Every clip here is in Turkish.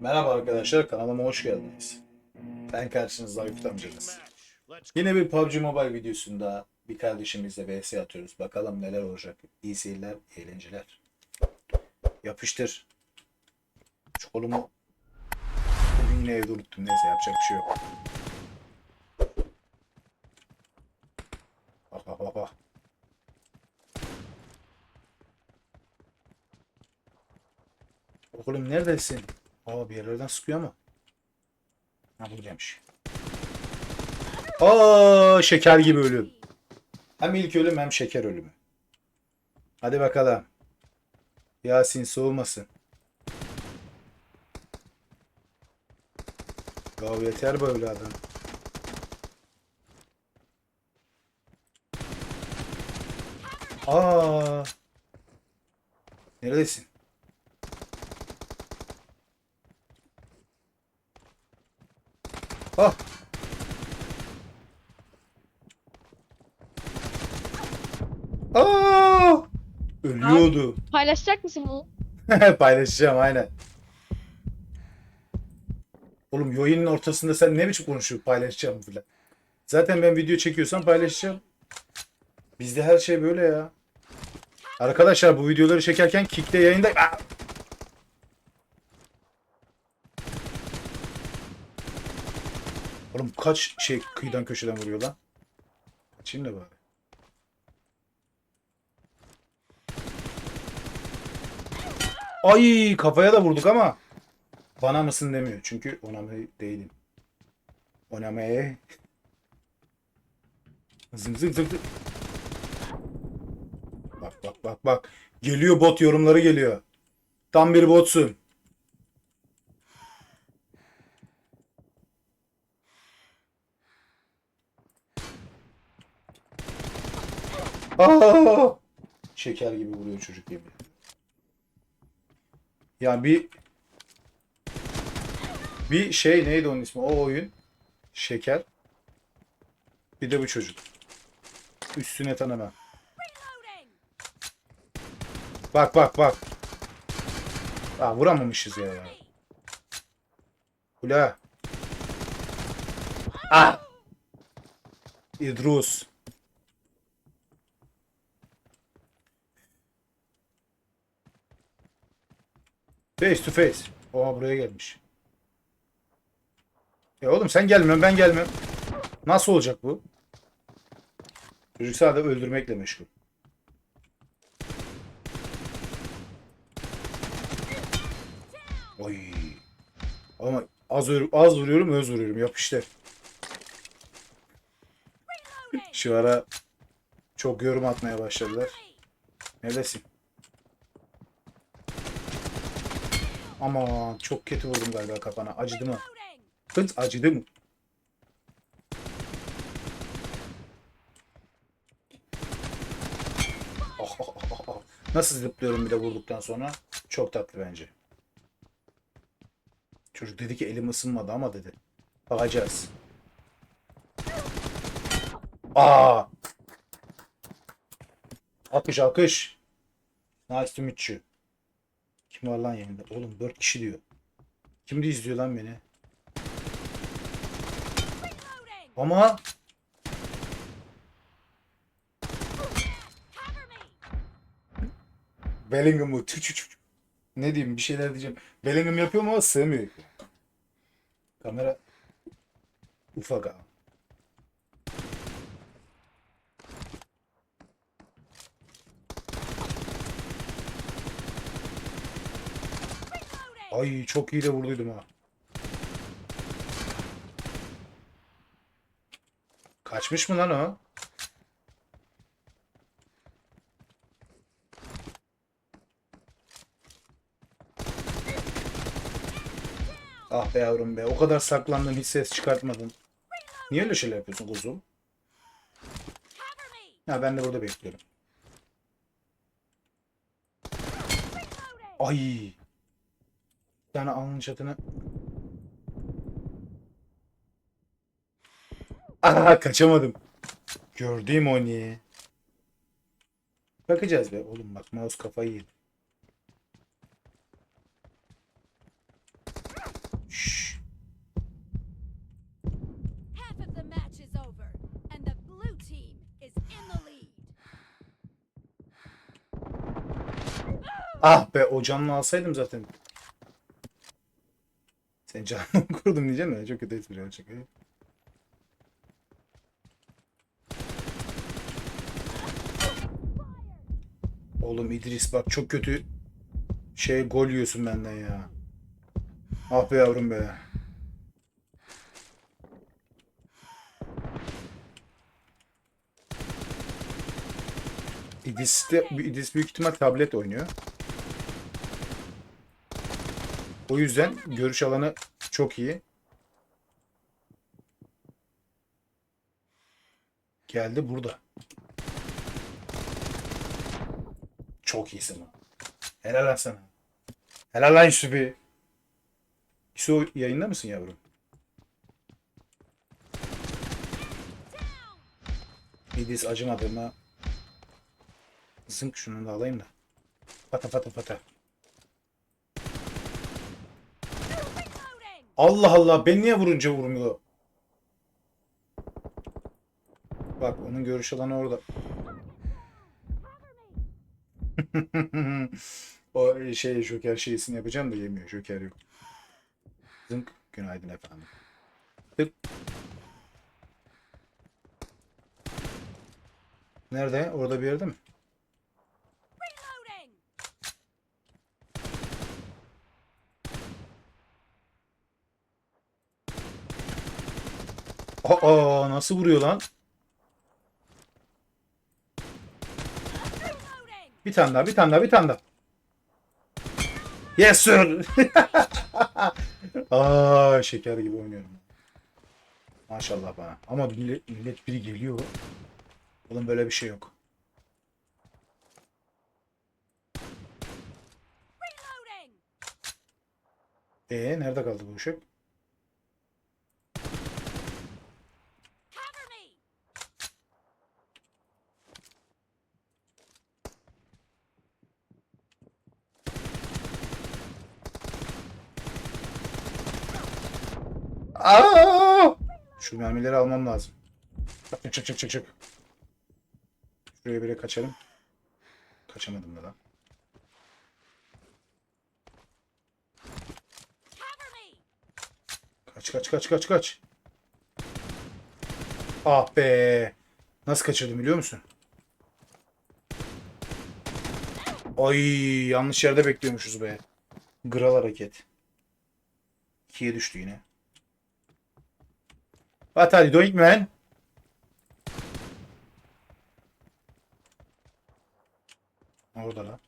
Merhaba arkadaşlar kanalıma hoş geldiniz. Ben karşınızda Aykut amcanız. Yine bir PUBG Mobile videosunda bir kardeşimizle vs atıyoruz. Bakalım neler olacak. İyi seyirler, eğlenceler. Yapıştır. Şu bugün yine evde unuttum. Neyse yapacak bir şey yok. Bak bak bak bak. Oğlum neredesin? Aa bir yerlerden sıkıyor ama. Ha buradaymış. Aa şeker gibi ölüm. Hem ilk ölüm hem şeker ölümü. Hadi bakalım. Yasin soğumasın. Ya yeter böyle adam. Aa. Neredesin? Ah. Aa! Ölüyordu. Paylaşacak mısın bunu? Paylaşacağım aynen. Oğlum yayının ortasında sen ne biçim konuşuyorsun paylaşacağım filan. Zaten ben video çekiyorsam paylaşacağım. Bizde her şey böyle ya. Arkadaşlar bu videoları çekerken Kick'te yayında... Aa! Oğlum kaç şey kıyıdan köşeden vuruyor lan? Kaçayım da bari. Ay kafaya da vurduk ama bana mısın demiyor. Çünkü ona mı değilim. Ona mı? Zım zım zım zım. Bak bak bak bak. Geliyor bot yorumları geliyor. Tam bir botsun. Aa! Şeker gibi vuruyor çocuk gibi. Ya bir bir şey neydi onun ismi? O oyun şeker. Bir de bu çocuk. Üstüne tanıma. Bak bak bak. Aa, vuramamışız ya. Ula. Ah. İdrus. Face to face. Oha buraya gelmiş. Ya oğlum sen gelmiyorsun ben gelmiyorum. Nasıl olacak bu? Çocuk sadece öldürmekle meşgul. Oy. Ama az az vuruyorum öz vuruyorum yap işte. Şu ara çok yorum atmaya başladılar. Neredesin? Aman çok kötü vurdum galiba kafana. Acıdı mı? Kız acıdı mı? Oh, oh, oh, oh. Nasıl zıplıyorum bir de vurduktan sonra? Çok tatlı bence. Çocuk dedi ki elim ısınmadı ama dedi. Bakacağız. Aa! Akış akış. Nice to meet you. Kim var lan yanında? Oğlum 4 kişi diyor. Kim de izliyor lan beni? Ama Bellingham'ı tü tü. Ne diyeyim bir şeyler diyeceğim. Bellingham yapıyor ama sığmıyor. Kamera ufak abi. Ay çok iyi de vurduydum ha. Kaçmış mı lan o? Ah be yavrum be. O kadar saklandın hiç ses çıkartmadın. Niye öyle şeyler yapıyorsun kuzum? Ha ben de burada bekliyorum. Ay tane alnın çatını. Aha kaçamadım. Gördüğüm o niye. Bakacağız be oğlum bak mouse kafayı yedi. Ah be o canlı alsaydım zaten sen canını kurdum diyeceğim ya. Çok kötü espri olacak. Oğlum İdris bak çok kötü şey gol yiyorsun benden ya. Ah be yavrum be. İdris, de, İdris büyük ihtimal tablet oynuyor. O yüzden görüş alanı çok iyi. Geldi burada. Çok iyisin lan. Helal lan sana. Helal lan Yusuf'i. Yusuf yayında mısın yavrum? İdris acımadığıma zınk şunu da alayım da. Pata pata pata. Allah Allah ben niye vurunca vurmuyor? Bak onun görüş alanı orada. o şey Joker şeysini yapacağım da yemiyor. Joker yok. Zınk. Günaydın efendim. Tık. Nerede? Orada bir yerde mi? Aa nasıl vuruyor lan? Bir tane daha, bir tane daha, bir tane daha. Yes sir. Aa şeker gibi oynuyorum. Maşallah bana. Ama millet, millet biri geliyor. Oğlum böyle bir şey yok. Ee nerede kaldı bu ışık? Aa! Şu mermileri almam lazım. Çık çık çık çık çık. Şuraya bire kaçalım. Kaçamadım da lan. Kaç kaç kaç kaç kaç. Ah be. Nasıl kaçırdım biliyor musun? Ay yanlış yerde bekliyormuşuz be. Gral hareket. İkiye düştü yine. What are you doing man? Orada lan.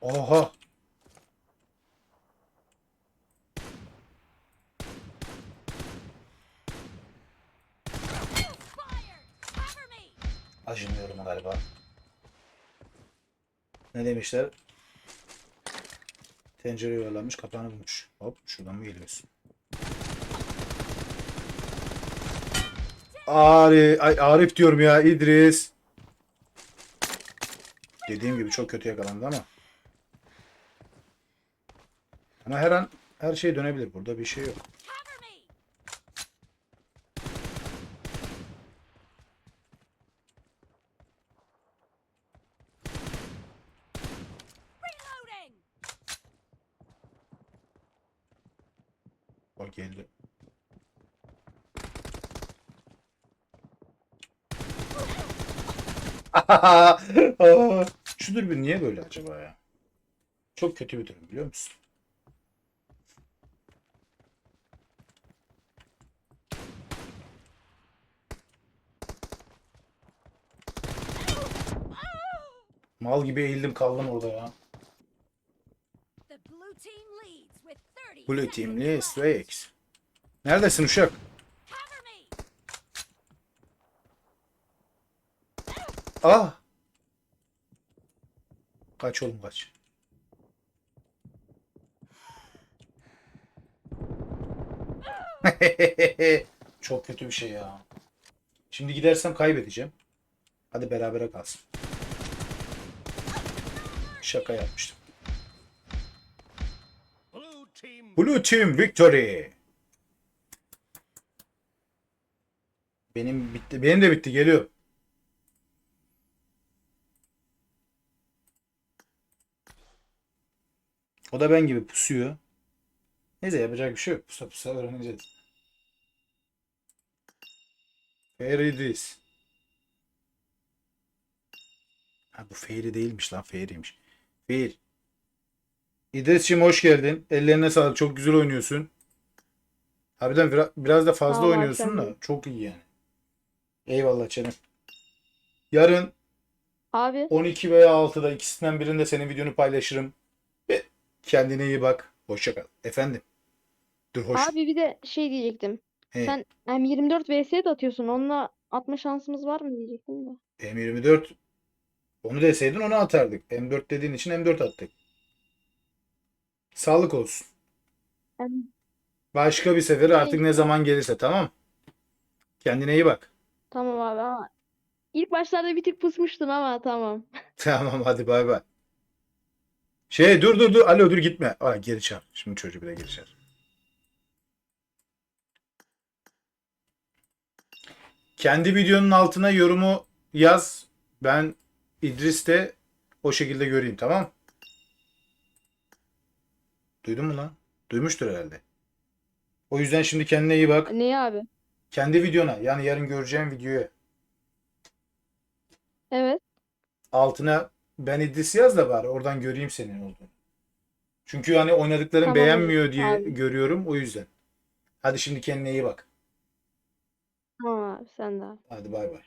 Oha. Acımıyorum galiba. Ne demişler? Tencere yuvarlanmış kapağını bulmuş. Hop şuradan mı geliyorsun? Arif, ay Arif diyorum ya İdris. Dediğim gibi çok kötü yakalandı ama. Ama her an her şey dönebilir. Burada bir şey yok. Bak geldi. Şu dürbün niye böyle acaba ya? Çok kötü bir dürbün biliyor musun? Mal gibi eğildim kaldım orada ya. Blue Team'li. Strix. Neredesin uşak? Ah! Kaç oğlum kaç. Çok kötü bir şey ya. Şimdi gidersem kaybedeceğim. Hadi berabere kalsın. Şaka yapmıştım. Blue team Victory. Benim bitti. Benim de bitti. Geliyor. O da ben gibi pusuyor. Neyse yapacak bir şey yok. Pusa pusa öğreneceğiz. Fairy this. Ha bu Fairy değilmiş lan. Fairy'miş. Fair. İdris'cim hoş geldin. Ellerine sağlık. Çok güzel oynuyorsun. Harbiden biraz, da fazla Sağ oynuyorsun sen da. Çok iyi yani. Eyvallah canım. Yarın Abi 12 veya 6'da ikisinden birinde senin videonu paylaşırım. Ve kendine iyi bak. Hoşça kal. Efendim. Dur hoş. abi bir de şey diyecektim. He, Sen M24 vs de atıyorsun. Onunla atma şansımız var mı diyecektim de. M24 onu deseydin onu atardık. M4 dediğin için M4 attık. Sağlık olsun. Başka bir sefer artık ne zaman gelirse tamam. Kendine iyi bak. Tamam abi ama ilk başlarda bir tık pusmuştun ama tamam. Tamam hadi bay bay. Şey dur dur dur. Alo dur gitme. Aa, geri çağır. Şimdi çocuğu bir de geri çağır. Kendi videonun altına yorumu yaz. Ben İdris de o şekilde göreyim tamam? Duydun mu lan? Duymuştur herhalde. O yüzden şimdi kendine iyi bak. Neyi abi? Kendi videona yani yarın göreceğim videoya Evet. altına ben İdris yaz da bari oradan göreyim senin olduğunu. Çünkü hani oynadıkların Tamam, beğenmiyor diye abi. görüyorum o yüzden. Hadi şimdi kendine iyi bak. Tamam abi sen de abi. Hadi bay bay.